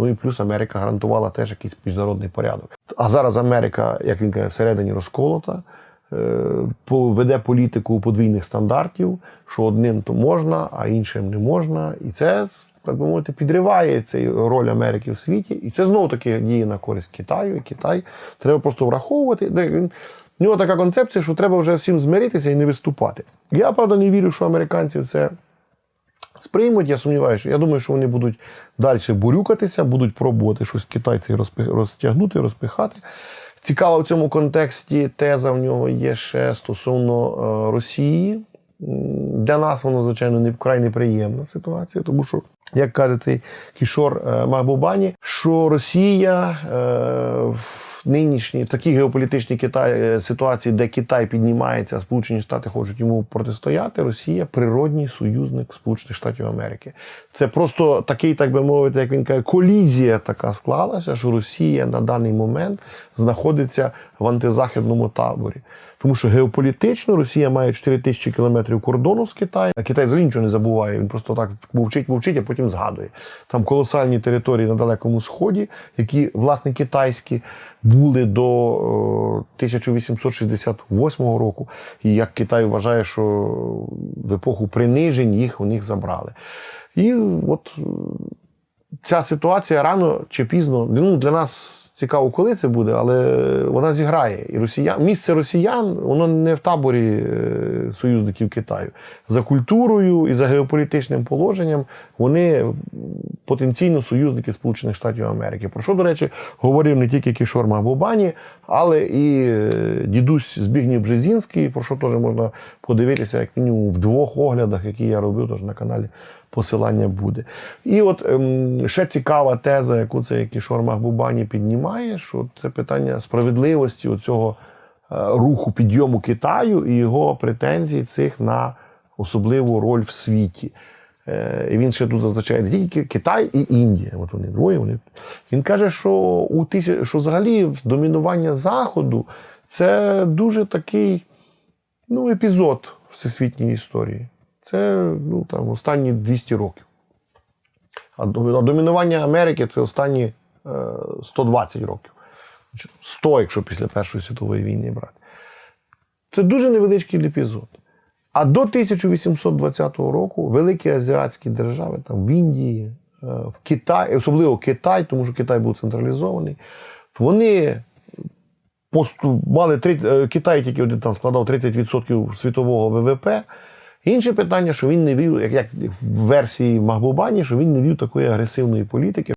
Ну і плюс Америка гарантувала теж якийсь міжнародний порядок. А зараз Америка, як він каже, всередині розколота, е, веде політику подвійних стандартів, що одним то можна, а іншим не можна. І це, так би мовити, підриває цей роль Америки в світі. І це знову таки діє на користь Китаю. І Китай треба просто враховувати. В нього така концепція, що треба вже всім змиритися і не виступати. Я правда не вірю, що американці це сприймуть. Я сумніваюся, я думаю, що вони будуть далі бурюкатися, будуть пробувати щось китайці розтягнути, розпихати. Цікава в цьому контексті теза в нього є ще стосовно е, Росії. Для нас воно, звичайно, не вкрай неприємна ситуація, тому що, як каже цей кішор Магбубані. Махбубані, що Росія е, в нинішній в такій геополітичній Китай, е, ситуації, де Китай піднімається, а Сполучені Штати хочуть йому протистояти, Росія природній союзник Сполучених Штатів Америки. Це просто такий, так би мовити, як він каже, колізія така склалася, що Росія на даний момент знаходиться в антизахідному таборі. Тому що геополітично Росія має 4 тисячі кілометрів кордону з Китаєм, а Китай взагалі нічого не забуває. Він просто так мовчить, мовчить, а потім згадує. Там колосальні території на Далекому Сході, які, власне, китайські, були до е, 1868 року. І як Китай вважає, що в епоху принижень їх у них забрали. І от е, ця ситуація рано чи пізно ну, для нас цікаво, коли це буде, але вона зіграє. І росіян, місце росіян воно не в таборі е, союзників Китаю. За культурою і за геополітичним положенням вони потенційно союзники Сполучених Штатів Америки. Про що, до речі, говорив не тільки Кішор Махбубані, але і е, дідусь Збігнів Бжезінський, про що теж можна подивитися, як мінімум в двох оглядах, які я робив теж на каналі. Посилання буде. І от ем, ще цікава теза, яку цей Кішор Махбубані піднімає, що це питання справедливості цього руху підйому Китаю і його претензій цих на особливу роль в світі. Е, І він ще тут зазначає не тільки Китай і Індія. От вони двоє. Вони. Він каже, що у тисяч... що взагалі домінування Заходу це дуже такий ну, епізод всесвітньої історії. Це ну, там, останні 200 років. А домінування Америки це останні е, 120 років. 100, якщо після Першої світової війни брати. Це дуже невеличкий епізод. А до 1820 року великі азіатські держави, там в Індії, е, в Китаї, особливо Китай, тому що Китай був централізований, вони мали е, Китай тільки один там складав 30% світового ВВП. Інше питання, що він не вів, як, як в версії Махбубані, що він не вів такої агресивної політики.